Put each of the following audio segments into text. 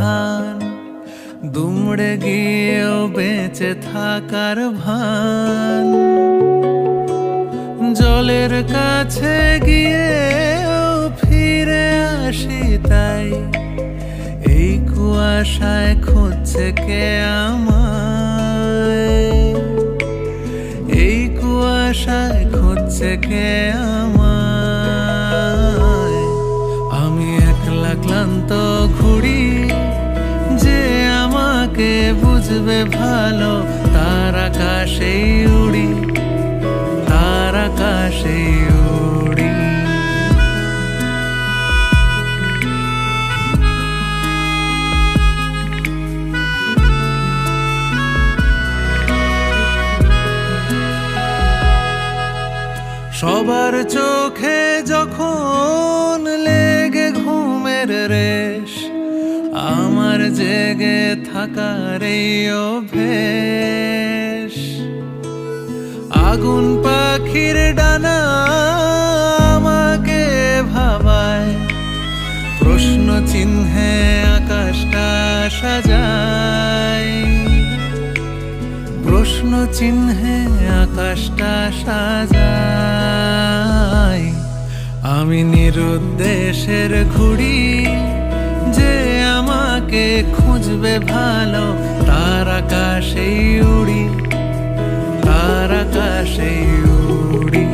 স্থান দুমড়ে গিয়েও বেঁচে থাকার ভান। জলের কাছে গিয়েও ফিরে আসি তাই, এই কুয়াশায় খুঁজছে কে আমায়? এই কুয়াশায় খুঁজছে কে আমায়? বুঝবে ভালো তার আকাশে উড়ি তার আকাশে উড়ি। সবার চোখে যখন লেগে ঘুমের রেশ আমার জেগে থাকার এই আগুন পাখির ডানা আমাকে ভাবায়। প্রশ্ন চিহ্নে আকাশটা সাজায়। প্রশ্ন চিহ্নে আকাশটা সাজাই আমি নিরুদ্দেশের ঘুড়ি যে আমাকে খুঁজবে ভালো। তার আকাশে উড়ি, তার আকাশে উড়ি।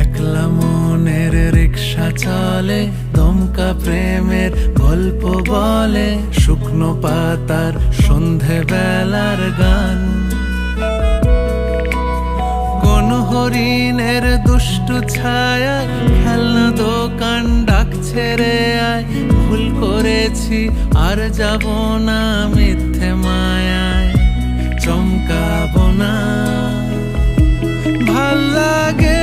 একলা মনের রিক্সা চলে, দমকা প্রেমের গল্প বলে, শুকনো পাতার সন্ধে বেলার গান। কোন হরিণের দুষ্টু ছায়া, খেলনা রে আয়, ভুল করেছি, আর যাব না মিথ্যে মায়ায়। চমকাব না। ভালো লাগে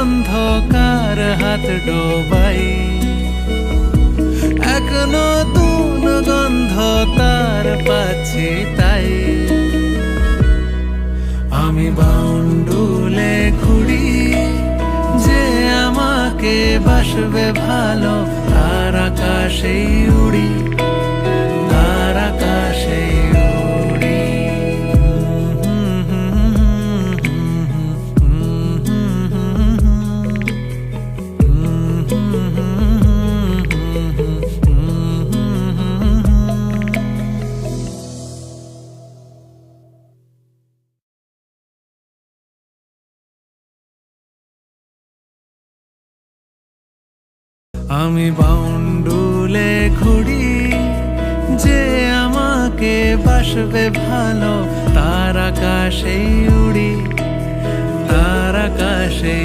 অন্ধকার হাত ডোবাই। এক নতুন গন্ধ তার পাচ্ছি আমাকে বাসবে ভালো তার আকাশে উড়ি। আমি বাউন্ডুলে ঘুরি যে আমাকে বাসবে ভালো তার আকাশে উড়ি তার আকাশে